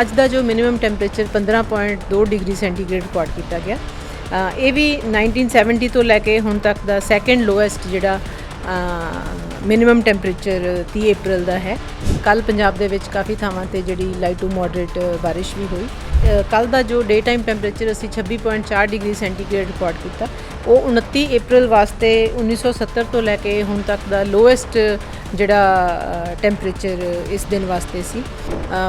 ਅੱਜ ਦਾ ਜੋ minimum temperature 15.2 degree centigrade record ਕੀਤਾ ਗਿਆ। ਇਹ ਵੀ 1970 ਤੋਂ ਲੈ ਕੇ ਹੁਣ ਤੱਕ ਦਾ ਸੈਕੰਡ ਲੋਐਸਟ ਜਿਹੜਾ ਮਿਨੀਮਮ ਟੈਂਪਰੇਚਰ 30 ਅਪ੍ਰੈਲ ਦਾ ਹੈ। ਕੱਲ ਪੰਜਾਬ ਦੇ ਵਿੱਚ ਕਾਫੀ ਥਾਵਾਂ ਤੇ ਜਿਹੜੀ ਲਾਈਟ ਟੂ ਮੋਡਰੇਟ ਬਾਰਿਸ਼ ਵੀ ਹੋਈ। ਕੱਲ ਦਾ ਜੋ ਡੇ ਟਾਈਮ ਟੈਂਪਰੇਚਰ ਅਸੀਂ 26.4 ਡਿਗਰੀ ਸੈਂਟੀਗ੍ਰੇਡ ਰਿਕਾਰਡ ਕੀਤਾ। ਉਹ 29 ਅਪ੍ਰੈਲ ਵਾਸਤੇ 1970 ਤੋਂ ਲੈ ਕੇ ਹੁਣ ਤੱਕ ਦਾ ਲੋਐਸਟ ਜਿਹੜਾ ਟੈਂਪਰੇਚਰ ਇਸ ਦਿਨ ਵਾਸਤੇ ਸੀ।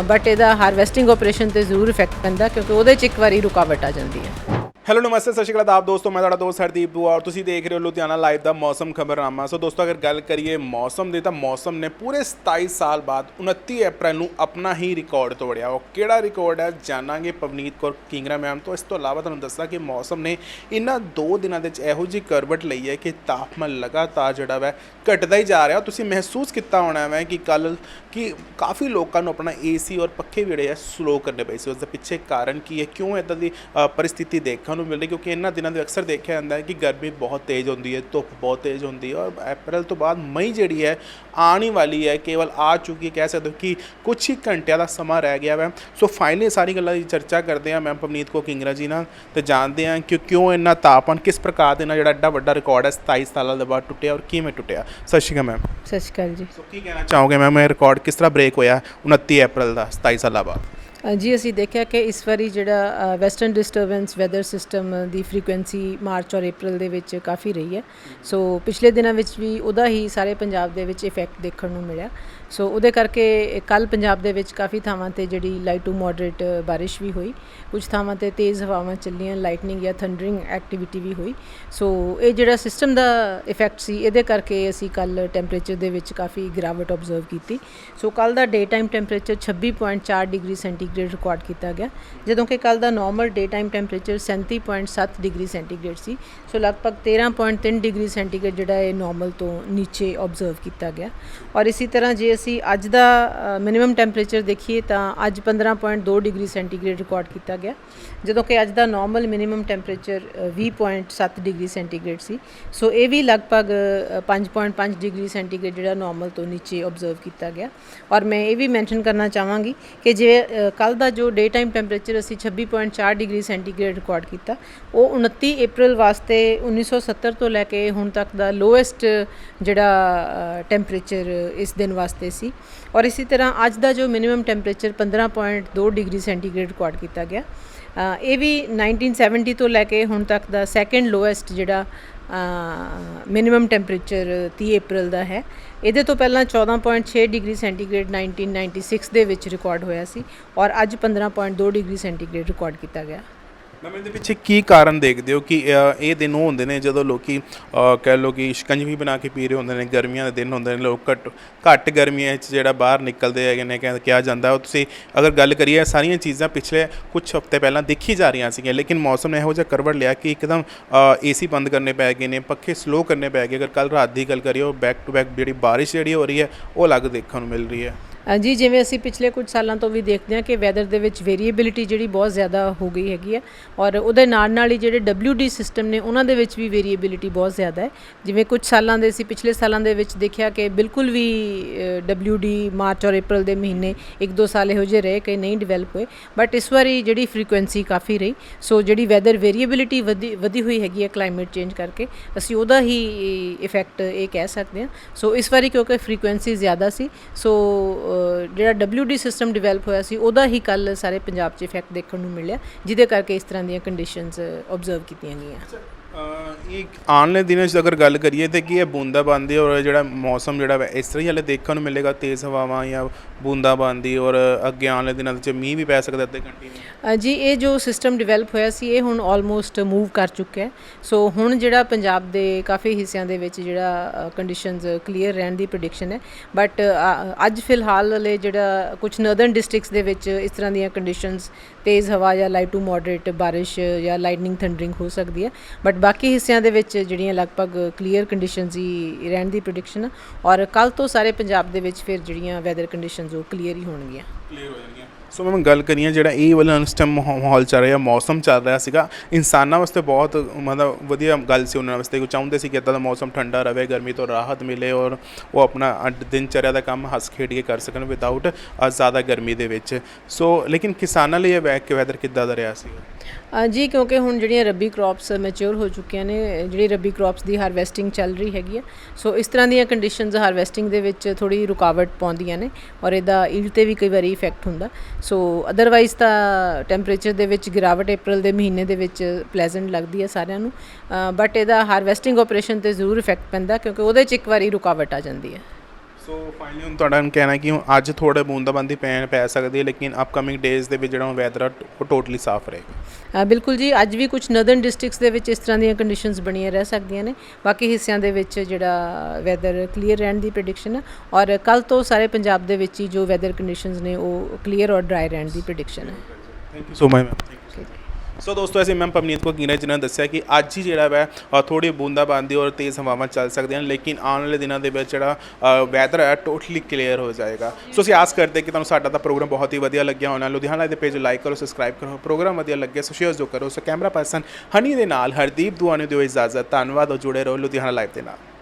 ਬਟ ਇਹਦਾ ਹਾਰਵੈਸਟਿੰਗ ਆਪਰੇਸ਼ਨ ਤੇ ਜ਼ਰੂਰ ਇਫੈਕਟ ਪੈਂਦਾ ਕਿਉਂਕਿ ਉਹਦੇ 'ਚ ਇੱਕ ਵਾਰੀ ਰੁਕਾਵਟ ਆ ਜਾਂਦੀ ਹੈ। ਹੈਲੋ ਨਮਸਤੇ, ਸਤਿ ਸ਼੍ਰੀ ਅਕਾਲ ਆਪ ਦੋਸਤੋ, ਮੈਂ ਤੁਹਾਡਾ ਦੋਸਤ ਹਰਦੀਪ ਦੁਆ ਔਰ ਤੁਸੀਂ ਦੇਖ ਰਹੇ ਹੋ ਲੁਧਿਆਣਾ ਲਾਈਵ ਦਾ ਮੌਸਮ ਖਬਰਨਾਮਾ। ਸੋ ਦੋਸਤੋ, ਅਗਰ ਗੱਲ ਕਰੀਏ ਮੌਸਮ ਦੀ, ਤਾਂ ਮੌਸਮ ਨੇ ਪੂਰੇ 27 ਸਾਲ ਬਾਅਦ 29 ਅਪ੍ਰੈਲ ਨੂੰ ਆਪਣਾ ਹੀ ਰਿਕਾਰਡ ਤੋੜਿਆ। ਉਹ ਕਿਹੜਾ ਰਿਕਾਰਡ ਹੈ, ਜਾਣਾਂਗੇ ਪਵਨੀਤ ਕੌਰ ਕਿੰਗਰਾ ਮੈਮ ਤੋਂ। ਇਸ ਤੋਂ ਇਲਾਵਾ ਤੁਹਾਨੂੰ ਦੱਸਾਂ ਕਿ ਮੌਸਮ ਨੇ ਇਹਨਾਂ ਦੋ ਦਿਨਾਂ ਦੇ ਵਿੱਚ ਇਹੋ ਜਿਹੀ ਕਰਵਟ ਲਈ ਹੈ ਕਿ ਤਾਪਮਾਨ ਲਗਾਤਾਰ ਜਿਹੜਾ ਵੈ ਘਟਦਾ ਹੀ ਜਾ ਰਿਹਾ। ਤੁਸੀਂ ਮਹਿਸੂਸ ਕੀਤਾ ਹੋਣਾ ਵੈ ਕਿ ਕੱਲ ਕਿ ਕਾਫੀ ਲੋਕਾਂ ਨੂੰ ਆਪਣਾ ਏਸੀ ਔਰ ਪੱਖੇ ਵੀ ਜਿਹੜੇ ਹੈ ਸਲੋ ਕਰਨੇ ਪਏ ਸੀ। ਉਸ ਦੇ ਪਿੱਛੇ ਕਾਰਨ ਕੀ ਹੈ, ਕਿਉਂ ਇਦਾਂ ਦੀ ਪਰਿਸਥਿਤੀ ਦੇਖਣ ਨੂੰ ਮਿਲ ਰਹੀ ਕਿਉਂਕਿ ਇਹਨਾਂ ਦਿਨਾਂ ਦੇ ਅਕਸਰ ਦੇਖਿਆ ਜਾਂਦਾ ਹੈ ਕਿ ਗਰਮੀ ਬਹੁਤ ਤੇਜ਼ ਹੁੰਦੀ ਹੈ ਧੁੱਪ ਬਹੁਤ ਤੇਜ਼ ਹੁੰਦੀ ਹੈ ਔਰ ਅਪ੍ਰੈਲ ਤੋਂ ਬਾਅਦ ਮਈ ਜਿਹੜੀ ਹੈ ਆਉਣ ਹੀ ਵਾਲੀ ਹੈ ਕੇਵਲ ਆ ਚੁੱਕੀ ਹੈ, ਕਹਿ ਸਕਦੇ ਹੋ ਕਿ ਕੁਝ ਹੀ ਘੰਟਿਆਂ ਦਾ ਸਮਾਂ ਰਹਿ ਗਿਆ ਹੈ ਸੋ ਫਾਈਨਲੀ ਸਾਰੀ ਗੱਲਾਂ ਦੀ ਚਰਚਾ ਕਰਦੇ ਹਾਂ ਮੈਮ ਪਵਨੀਤ ਕੋ ਕਿੰਗਰਾ ਜੀ ਨਾਲ ਤੇ ਜਾਣਦੇ ਹਾਂ ਕਿ ਕਿਉਂ ਇੰਨਾ ਤਾਪਮਾਨ ਕਿਸ ਪ੍ਰਕਾਰ ਦੇ ਨਾਲ ਜਿਹੜਾ ਐਡਾ ਵੱਡਾ ਰਿਕਾਰਡ ਹੈ 27 ਸਾਲਾਂ ਦੇ ਬਾਅਦ ਟੁੱਟਿਆ ਔਰ ਕਿਵੇਂ ਟੁੱਟਿਆ? ਸਤਿ ਸ਼੍ਰੀ ਅਕਾਲ ਮੈਮ। ਸਤਿ ਸ਼੍ਰੀ ਅਕਾਲ ਜੀ। ਸੋ ਕੀ ਕਹਿਣਾ ਚਾਹੋਗੇ ਮੈਮ? ਇਹ ਰਿਕਾਰਡ ਕਿਸ ਤਰ੍ਹਾਂ ਬ੍ਰੇਕ ਹੋਇਆ 29 ਅਪ੍ਰੈਲ ਦਾ 27 ਸਾਲਾਂ ਬਾਅਦ? ਜੀ, ਅਸੀਂ ਦੇਖਿਆ ਕਿ ਇਸ ਵਾਰੀ ਜਿਹੜਾ ਵੈਸਟਰਨ ਡਿਸਟਰਬੈਂਸ ਵੈਦਰ ਸਿਸਟਮ ਦੀ ਫ੍ਰੀਕੁਐਂਸੀ ਮਾਰਚ ਔਰ ਅਪ੍ਰੈਲ ਦੇ ਵਿੱਚ ਕਾਫੀ ਰਹੀ ਹੈ। ਸੋ ਪਿਛਲੇ ਦਿਨਾਂ ਵਿੱਚ ਵੀ ਉਹਦਾ ਹੀ ਸਾਰੇ ਪੰਜਾਬ ਦੇ ਵਿੱਚ ਇਫੈਕਟ ਦੇਖਣ ਨੂੰ ਮਿਲਿਆ। ਸੋ ਉਹਦੇ ਕਰਕੇ ਕੱਲ ਪੰਜਾਬ ਦੇ ਵਿੱਚ ਕਾਫੀ ਥਾਵਾਂ ਤੇ ਜਿਹੜੀ ਲਾਈਟ ਟੂ ਮੋਡਰੇਟ ਬਾਰਿਸ਼ ਵੀ ਹੋਈ। ਕੁਝ ਥਾਵਾਂ ਤੇ ਤੇਜ਼ ਹਵਾਵਾਂ ਚੱਲੀਆਂ ਲਾਈਟਨਿੰਗ ਜਾਂ ਥੰਡਰਿੰਗ ਐਕਟੀਵਿਟੀ ਵੀ ਹੋਈ। ਸੋ ਇਹ ਜਿਹੜਾ ਸਿਸਟਮ ਦਾ ਇਫੈਕਟ ਸੀ, ਇਹਦੇ ਕਰਕੇ ਅਸੀਂ ਕੱਲ ਟੈਂਪਰੇਚਰ ਦੇ ਵਿੱਚ ਕਾਫੀ ਗਿਰਾਵਟ ਆਬਜ਼ਰਵ ਕੀਤੀ। ਸੋ ਕੱਲ ਦਾ day time temperature 26.4 degree centigrade record ਕੀਤਾ ਗਿਆ। ਜਦੋਂ ਕਿ ਕੱਲ ਦਾ normal day time temperature 37.7 degree centigrade ਸੀ। ਸੋ ਲਗਭਗ 13.3 ਡਿਗਰੀ ਸੈਂਟੀਗ੍ਰੇਡ ਜਿਹੜਾ ਇਹ ਨਾਰਮਲ ਤੋਂ ਨੀਚੇ ਆਬਜ਼ਰਵ ਕੀਤਾ ਗਿਆ। ਔਰ ਇਸੇ ਤਰ੍ਹਾਂ ਜੇ ਅਸੀਂ ਅੱਜ ਦਾ ਮਿਨੀਮਮ ਟੈਂਪਰੇਚਰ ਦੇਖੀਏ ਤਾਂ ਅੱਜ 15.2 ਡਿਗਰੀ ਸੈਂਟੀਗ੍ਰੇਡ ਰਿਕਾਰਡ ਕੀਤਾ ਗਿਆ। ਜਦੋਂ ਕਿ ਅੱਜ ਦਾ normal minimum temperature 20.7 degree centigrade ਸੀ। ਸੋ ਇਹ ਵੀ ਲਗਭਗ ਅ, 5.5 ਡਿਗਰੀ ਸੈਂਟੀਗ੍ਰੇਡ ਜਿਹੜਾ ਨਾਰਮਲ ਤੋਂ ਨੀਚੇ ਆਬਜ਼ਰਵ ਕੀਤਾ ਗਿਆ। ਔਰ ਮੈਂ ਇਹ ਵੀ ਮੈਂਸ਼ਨ ਕਰਨਾ ਚਾਹਾਂਗੀ ਕਿ ਜੇ ਕੱਲ ਦਾ ਜੋ ਡੇ ਟਾਈਮ ਟੈਂਪਰੇਚਰ ਅਸੀਂ 26.4 ਡਿਗਰੀ ਸੈਂਟੀਗ੍ਰੇਡ ਰਿਕਾਰਡ ਕੀਤਾ ਉਹ 29 ਅਪ੍ਰੈਲ ਵਾਸਤੇ 1970 ਤੋਂ ਲੈ ਕੇ ਹੁਣ ਤੱਕ ਦਾ ਲੋਐਸਟ ਜਿਹੜਾ ਟੈਂਪਰੇਚਰ ਇਸ ਦਿਨ ਵਾਸਤੇ ਸੀ। ਔਰ ਇਸੇ ਤਰ੍ਹਾਂ ਅੱਜ ਦਾ ਜੋ minimum temperature 15.2 degree centigrade record ਕੀਤਾ ਗਿਆ। ਇਹ ਵੀ 1970 ਤੋਂ ਲੈ ਕੇ ਹੁਣ ਤੱਕ ਦਾ ਸੈਕੰਡ ਲੋਐਸਟ ਜਿਹੜਾ ਮਿਨੀਮਮ ਟੈਂਪਰੇਚਰ 30 ਅਪ੍ਰੈਲ ਦਾ ਹੈ। ਇਹਦੇ ਤੋਂ ਪਹਿਲਾਂ 14.6 ਡਿਗਰੀ ਸੈਂਟੀਗ੍ਰੇਡ 1996 ਦੇ ਵਿੱਚ ਰਿਕਾਰਡ ਹੋਇਆ ਸੀ। ਔਰ ਅੱਜ 15.2 ਡਿਗਰੀ ਸੈਂਟੀਗ੍ਰੇਡ ਰਿਕਾਰਡ ਕੀਤਾ ਗਿਆ। ਮੈਮ ਇਹਦੇ ਪਿੱਛੇ ਕੀ ਕਾਰਨ ਦੇਖਦੇ ਹੋ ਕਿ ਅ, ਇਹ ਦਿਨ ਉਹ ਹੁੰਦੇ ਨੇ ਜਦੋਂ ਲੋਕੀ ਅ, ਕਹਿ ਲਓ ਕਿ ਸ਼ਿਕੰਜਵੀ ਬਣਾ ਕੇ ਪੀ ਰਹੇ ਹੁੰਦੇ ਨੇ ਗਰਮੀਆਂ ਦੇ ਦਿਨ ਹੁੰਦੇ ਨੇ ਲੋਕ ਘੱਟ ਘੱਟ ਗਰਮੀਆਂ 'ਚ ਜਿਹੜਾ ਬਾਹਰ ਨਿਕਲਦੇ ਹੈਗੇ ਨੇ ਕਹਿੰਦੇ ਕਿਹਾ ਜਾਂਦਾ। ਉਹ ਤੁਸੀਂ ਅਗਰ ਗੱਲ ਕਰੀਏ ਇਹ ਸਾਰੀਆਂ ਚੀਜ਼ਾਂ ਪਿਛਲੇ ਕੁਝ ਹਫ਼ਤੇ ਪਹਿਲਾਂ ਦੇਖੀ ਜਾ ਰਹੀਆਂ ਸੀਗੀਆਂ ਲੇਕਿਨ ਮੌਸਮ ਨੇ ਇਹੋ ਜਿਹਾ ਕਰਵਟ ਲਿਆ ਕਿ ਇੱਕਦਮ ਏਸੀ ਬੰਦ ਕਰਨੇ ਪੈ ਗਏ ਨੇ ਪੱਖੇ ਸਲੋ ਕਰਨੇ ਪੈ ਗਏ। ਅਗਰ ਕੱਲ ਰਾਤ ਦੀ ਗੱਲ ਕਰੀਏ ਉਹ ਬੈਕ ਟੂ ਬੈਕ ਜਿਹੜੀ ਬਾਰਿਸ਼ ਜਿਹੜੀ ਹੋ ਰਹੀ ਹੈ ਉਹ ਅਲੱਗ ਦੇਖਣ ਨੂੰ ਮਿਲ ਰਹੀ ਹੈ। ਜੀ ਜਿਵੇਂ ਅਸੀਂ ਪਿਛਲੇ ਕੁਝ ਸਾਲਾਂ ਤੋਂ ਵੀ ਦੇਖਦੇ ਹਾਂ ਕਿ ਵੈਦਰ ਦੇ ਵਿੱਚ ਵੇਰੀਏਬਿਲਿਟੀ ਜਿਹੜੀ ਬਹੁਤ ਜ਼ਿਆਦਾ ਹੋ ਗਈ ਹੈਗੀ ਹੈ ਔਰ ਉਹਦੇ ਨਾਲ ਨਾਲ ਹੀ ਜਿਹੜੇ WD ਸਿਸਟਮ ਨੇ ਉਹਨਾਂ ਦੇ ਵਿੱਚ ਵੀ ਵੇਰੀਏਬਿਲਿਟੀ ਬਹੁਤ ਜ਼ਿਆਦਾ ਹੈ। ਜਿਵੇਂ ਕੁਝ ਸਾਲਾਂ ਦੇ ਅਸੀਂ ਪਿਛਲੇ ਸਾਲਾਂ ਦੇ ਵਿੱਚ ਦੇਖਿਆ ਕਿ ਬਿਲਕੁਲ ਵੀ ਅ, WD ਮਾਰਚ ਔਰ ਅਪ੍ਰੈਲ ਦੇ ਮਹੀਨੇ ਇੱਕ ਦੋ ਸਾਲ ਇਹੋ ਜਿਹੇ ਰਹੇ ਕਿ ਨਹੀਂ ਡਿਵੈਲਪ ਹੋਏ। ਬਟ ਇਸ ਵਾਰੀ ਜਿਹੜੀ ਫ੍ਰੀਕੁਐਂਸੀ ਕਾਫੀ ਰਹੀ। ਸੋ ਜਿਹੜੀ ਵੈਦਰ ਵੇਰੀਏਬਿਲਿਟੀ ਵਧੀ ਵਧੀ ਹੋਈ ਹੈਗੀ ਹੈ ਕਲਾਈਮੇਟ ਚੇਂਜ ਕਰਕੇ ਅਸੀਂ ਉਹਦਾ ਹੀ ਇਫੈਕਟ ਇਹ ਕਹਿ ਸਕਦੇ ਹਾਂ। ਸੋ ਇਸ ਵਾਰੀ ਕਿਉਂਕਿ ਫ੍ਰੀਕੁਐਂਸੀ ਜ਼ਿਆਦਾ ਸੀ ਸੋ ਜਿਹੜਾ WD ਸਿਸਟਮ ਡਿਵੈਲਪ ਹੋਇਆ ਸੀ, ਉਹਦਾ ਹੀ ਕੱਲ ਸਾਰੇ ਪੰਜਾਬ 'ਚ ਇਫੈਕਟ ਦੇਖਣ ਨੂੰ ਮਿਲਿਆ, ਜਿਹਦੇ ਕਰਕੇ ਇਸ ਤਰ੍ਹਾਂ ਦੀਆਂ ਕੰਡੀਸ਼ਨਸ ਆਬਜ਼ਰਵ ਕੀਤੀਆਂ ਗਈਆਂ। ਇਹ ਆਉਣ ਵਾਲੇ ਦਿਨਾਂ 'ਚ ਅਗਰ ਗੱਲ ਕਰੀਏ ਤੇ ਕੀ ਇਹ ਬੂੰਦਾਬਾਂਦੀ ਔਰ ਜਿਹੜਾ ਮੌਸਮ ਜਿਹੜਾ ਵਾ, ਇਸ ਤਰ੍ਹਾਂ ਹੀ ਹਲੇ ਦੇਖਣ ਨੂੰ ਮਿਲੇਗਾ ਤੇਜ਼ ਹਵਾਵਾਂ ਜਾਂ ਬੂੰਦਾਬਾਂਦੀ ਔਰ ਅੱਗੇ ਆਉਣ ਵਾਲੇ ਦਿਨਾਂ ਵਿੱਚ ਮੀਂਹ ਵੀ ਪੈ ਸਕਦਾ ਅੱਧੇ ਘੰਟੇ ਜੀ, ਇਹ ਜੋ ਸਿਸਟਮ ਡਿਵੈਲਪ ਹੋਇਆ ਸੀ, ਇਹ ਹੁਣ ਆਲਮੋਸਟ ਮੂਵ ਕਰ ਚੁੱਕਿਆ ਹੈ। ਸੋ ਹੁਣ ਜਿਹੜਾ ਪੰਜਾਬ ਦੇ ਕਾਫੀ ਹਿੱਸਿਆਂ ਦੇ ਵਿੱਚ ਜਿਹੜਾ ਕੰਡੀਸ਼ਨਸ ਕਲੀਅਰ ਰਹਿਣ ਦੀ ਪ੍ਰੈਡਿਕਸ਼ਨ ਹੈ। ਬਟ ਅੱਜ ਫਿਲਹਾਲ ਹਲੇ ਜਿਹੜਾ ਕੁਝ ਨਰਦਰਨ ਡਿਸਟ੍ਰਿਕਟਸ ਦੇ ਵਿੱਚ ਇਸ ਤਰ੍ਹਾਂ ਦੀਆਂ ਕੰਡੀਸ਼ਨਸ ਤੇਜ਼ ਹਵਾ ਜਾਂ ਲਾਈਟ ਟੂ ਮੋਡਰੇਟ ਬਾਰਿਸ਼ ਜਾਂ ਲਾਈਟਨਿੰਗ ਥੰਡਰਿੰਗ ਹੋ ਸਕਦੀ ਹੈ। ਬਟ ਬਾਕੀ ਹਿੱਸਿਆਂ ਦੇ ਵਿੱਚ ਜਿਹੜੀਆਂ ਲਗਭਗ ਕਲੀਅਰ ਕੰਡੀਸ਼ਨਸ ਹੀ ਰਹਿਣ ਦੀ ਪ੍ਰੈਡਿਕਸ਼ਨ ਔਰ ਕੱਲ ਤੋਂ ਸਾਰੇ ਪੰਜਾਬ ਦੇ ਵਿੱਚ ਫਿਰ ਜਿਹੜੀਆਂ ਵੈਦਰ ਕੰਡੀਸ਼ਨਸ ਉਹ ਕਲੀਅਰ ਹੀ ਹੋਣਗੀਆਂ। ਕਲੀਅਰ ਹੋ ਜਾਣਗੀਆਂ। ਸੋ ਮੈਂ ਗੱਲ ਕਰੀਏ ਜਿਹੜਾ ਇਹ ਵਾਲਾ ਇਸ ਮਾਹੌਲ ਚੱਲ ਰਿਹਾ, ਮੌਸਮ ਚੱਲ ਰਿਹਾ ਸੀਗਾ, ਇਨਸਾਨਾਂ ਵਾਸਤੇ ਬਹੁਤ ਮਤਲਬ ਵਧੀਆ ਗੱਲ ਸੀ ਉਹਨਾਂ ਵਾਸਤੇ ਕਿ ਚਾਹੁੰਦੇ ਸੀ ਕਿ ਇੱਦਾਂ ਦਾ ਮੌਸਮ ਠੰਡਾ ਰਵੇ, ਗਰਮੀ ਤੋਂ ਰਾਹਤ ਮਿਲੇ ਔਰ ਉਹ ਆਪਣਾ ਅੱਡ- ਦਿਨਚਰਿਆ ਦਾ ਕੰਮ ਹੱਸ ਖੇਡ ਕੇ ਕਰ ਸਕਣ ਵਿਦਆਊਟ ਜ਼ਿਆਦਾ ਗਰਮੀ ਦੇ ਵਿੱਚ। ਸੋ ਲੇਕਿਨ ਕਿਸਾਨਾਂ ਲਈ ਇਹ ਵੈ ਕਿ ਵੈਦਰ ਕਿੱਦਾਂ ਦਾ ਰਿਹਾ ਸੀ ਜੀ, ਕਿਉਂਕਿ ਹੁਣ ਜਿਹੜੀਆਂ ਰੱਬੀ ਕ੍ਰੌਪਸ ਮੈਚੁਰ ਹੋ ਚੁੱਕੀਆਂ ਨੇ ਜਿਹੜੀ ਰੱਬੀ ਕ੍ਰੌਪਸ ਦੀ ਹਾਰਵੈਸਟਿੰਗ ਚੱਲ ਰਹੀ ਹੈਗੀ ਆ ਸੋ ਇਸ ਤਰ੍ਹਾਂ ਦੀਆਂ ਕੰਡੀਸ਼ਨਸ ਹਾਰਵੈਸਟਿੰਗ ਦੇ ਵਿੱਚ ਥੋੜੀ ਰੁਕਾਵਟ ਪਾਉਂਦੀਆਂ ਨੇ ਔਰ ਇਹਦਾ ਈਲਡ ਤੇ ਵੀ ਕਈ ਵਾਰੀ ਇਫੈਕਟ ਹੁੰਦਾ। ਸੋ ਅਦਰਵਾਈਜ਼ ਤਾਂ ਟੈਂਪਰੇਚਰ ਦੇ ਵਿੱਚ ਗਿਰਾਵਟ April ਦੇ ਮਹੀਨੇ ਦੇ ਵਿੱਚ ਪਲੇਜ਼ੈਂਟ ਲੱਗਦੀ ਹੈ ਸਾਰਿਆਂ ਨੂੰ ਬਟ ਇਹਦਾ ਹਾਰਵੈਸਟਿੰਗ ਆਪਰੇਸ਼ਨ ਤੇ ਜ਼ਰੂਰ ਇਫੈਕਟ ਪੈਂਦਾ ਕਿਉਂਕਿ ਉਹਦੇ 'ਚ ਇੱਕ ਵਾਰੀ ਰੁਕਾਵਟ ਆ ਜਾਂਦੀ ਹੈ। ਸੋ ਫਾਈਨਲੀ ਹੁਣ ਤੁਹਾਡਾ ਹੁਣ ਕਹਿਣਾ ਕਿ ਅੱਜ ਥੋੜਾ ਬੂੰਦਾਬਾਂਦੀ ਪੈਣ ਪੈ ਸਕਦੀ ਹੈ ਲੇਕਿਨ ਅਪਕਮਿੰਗ ਡੇਜ਼ ਦੇ ਵਿੱਚ ਜਿਹੜਾ ਵੈਦਰ ਉਹ ਟੋਟਲੀ ਸਾਫ਼ ਰਹੇਗਾ। ਬਿਲਕੁਲ ਜੀ ਅੱਜ ਵੀ ਕੁਝ ਨਦਰਨ ਡਿਸਟ੍ਰਿਕਟਸ ਦੇ ਵਿੱਚ ਇਸ ਤਰ੍ਹਾਂ ਦੀਆਂ ਕੰਡੀਸ਼ਨਸ ਬਣੀਆਂ ਰਹਿ ਸਕਦੀਆਂ ਨੇ। ਬਾਕੀ ਹਿੱਸਿਆਂ ਦੇ ਵਿੱਚ ਜਿਹੜਾ ਵੈਦਰ ਕਲੀਅਰ ਰਹਿਣ ਦੀ ਪ੍ਰੈਡਿਕਸ਼ਨ ਹੈ ਔਰ ਕੱਲ ਤੋਂ ਸਾਰੇ ਪੰਜਾਬ ਦੇ ਵਿੱਚ ਹੀ ਜੋ ਵੈਦਰ ਕੰਡੀਸ਼ਨਸ ਨੇ ਉਹ ਕਲੀਅਰ ਔਰ ਡਰਾਈ ਰਹਿਣ ਦੀ ਪ੍ਰੈਡਿਕਸ਼ਨ ਹੈ thank you so much ma'am so ਦੋਸਤੋ, ਅਸੀਂ ਮੈਮ ਪਵਨੀਤ ਕੋ ਕੀਨਾ ਜਿਨ੍ਹਾਂ ਨੇ ਦੱਸਿਆ ਕਿ ਅੱਜ ਹੀ ਜਿਹੜਾ ਵੈ ਥੋੜੀ ਬੂੰਦਾਬਾਂਦੀ ਔਰ ਤੇਜ਼ ਹਵਾਵਾਂ ਚੱਲ ਸਕਦੀਆਂ ਹਨ ਲੇਕਿਨ ਆਉਣ ਵਾਲੇ ਦਿਨਾਂ ਦੇ ਵਿੱਚ ਜਿਹੜਾ ਵੈਦਰ ਹੈ ਟੋਟਲੀ ਕਲੀਅਰ ਹੋ ਜਾਏਗਾ। ਸੋ ਅਸੀਂ ਆਸ ਕਰਦੇ ਕਿ ਤੁਹਾਨੂੰ ਸਾਡਾ ਤਾਂ ਪ੍ਰੋਗਰਾਮ ਬਹੁਤ ਹੀ ਵਧੀਆ ਲੱਗਿਆ ਹੋਣਾ। ਲੁਧਿਆਣਾ ਦੇ ਪੇਜ ਲਾਈਕ ਕਰੋ ਸਬਸਕ੍ਰਾਈਬ ਕਰੋ। ਪ੍ਰੋਗਰਾਮ ਵਧੀਆ ਲੱਗੇ ਸੋ ਸ਼ੇਅਰ ਜੋ ਕਰੋ। ਸੋ ਕੈਮਰਾ ਪਰਸਨ ਹਨੀ ਦੇ ਨਾਲ, ਹਰਦੀਪ ਦੁਆਨੇ ਦਿਓ ਇਜਾਜ਼ਤ। ਧੰਨਵਾਦ ਔਰ ਜੁੜੇ ਰਹੋ ਲੁਧਿਆਣਾ ਲਾਈਵ ਦੇ ਨਾਲ।